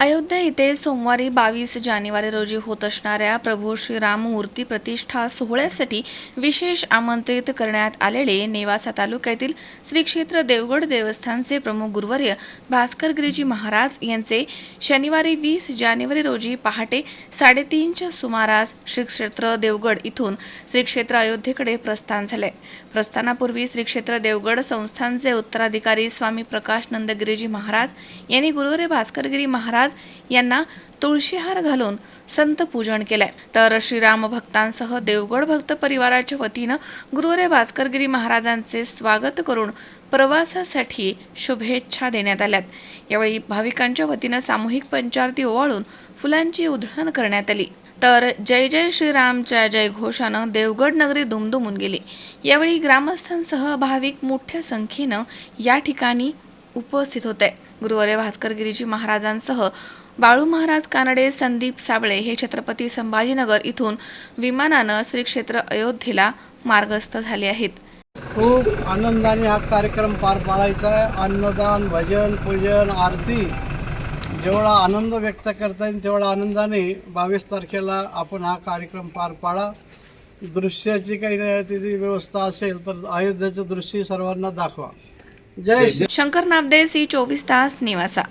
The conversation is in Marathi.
अयोध्या येथे सोमवारी बावीस जानेवारी रोजी होत असणाऱ्या प्रभू श्रीराम मूर्ती प्रतिष्ठा सोहळ्यासाठी विशेष आमंत्रित करण्यात आलेले नेवासा तालुक्यातील श्री क्षेत्र देवगड देवस्थानचे प्रमुख गुरुवर्य भास्कर गिरीजी महाराज यांचे शनिवारी वीस जानेवारी रोजी पहाटे साडेतीनच्या सुमारास श्री क्षेत्र देवगड इथून श्री क्षेत्र अयोध्येकडे प्रस्थान झाले. प्रस्थानापूर्वी श्री क्षेत्र देवगड संस्थानचे उत्तराधिकारी स्वामी प्रकाश नंदगिरीजी महाराज यांनी गुरुवारी भास्करगिरी महाराज यांना तुळशीहार घालून संत पूजन केलंय. तर श्रीराम भक्तांसह देवगड भक्त परिवाराच्या वतीनं गुरुरे भास्करगिरी महाराजांचे स्वागत करून प्रवासासाठी शुभेच्छा देण्यात आल्यात. यावेळी भाविकांच्या वतीनं सामूहिक पंचारती ओवाळून फुलांची उधळण करण्यात आली. तर जय जय श्रीरामच्या जय घोषानं देवगड नगरी दुमदुमून गेली. यावेळी ग्रामस्थांसह भाविक मोठ्या संख्येनं या ठिकाणी उपस्थित होते. गुरुवारी भास्करगिरीजी महाराजांसह बाळू महाराज कानडे संदीप साबळे हे छत्रपती संभाजीनगर इथून विमानानं श्री क्षेत्र अयोध्येला मार्गस्थ झाले आहेत. खूप आनंदाने हा कार्यक्रम पार पाडायचा आहे. अन्नदान भजन पूजन आरती जेवढा आनंद व्यक्त करता येईल तेवढा आनंदाने बावीस तारखेला आपण हा कार्यक्रम पार पाडा. दृश्याची काही तिथे व्यवस्था असेल तर अयोध्येचं दृश्य सर्वांना दाखवा. શંકર નામદેવ સી ચોવીસ તાસ નિવાસા.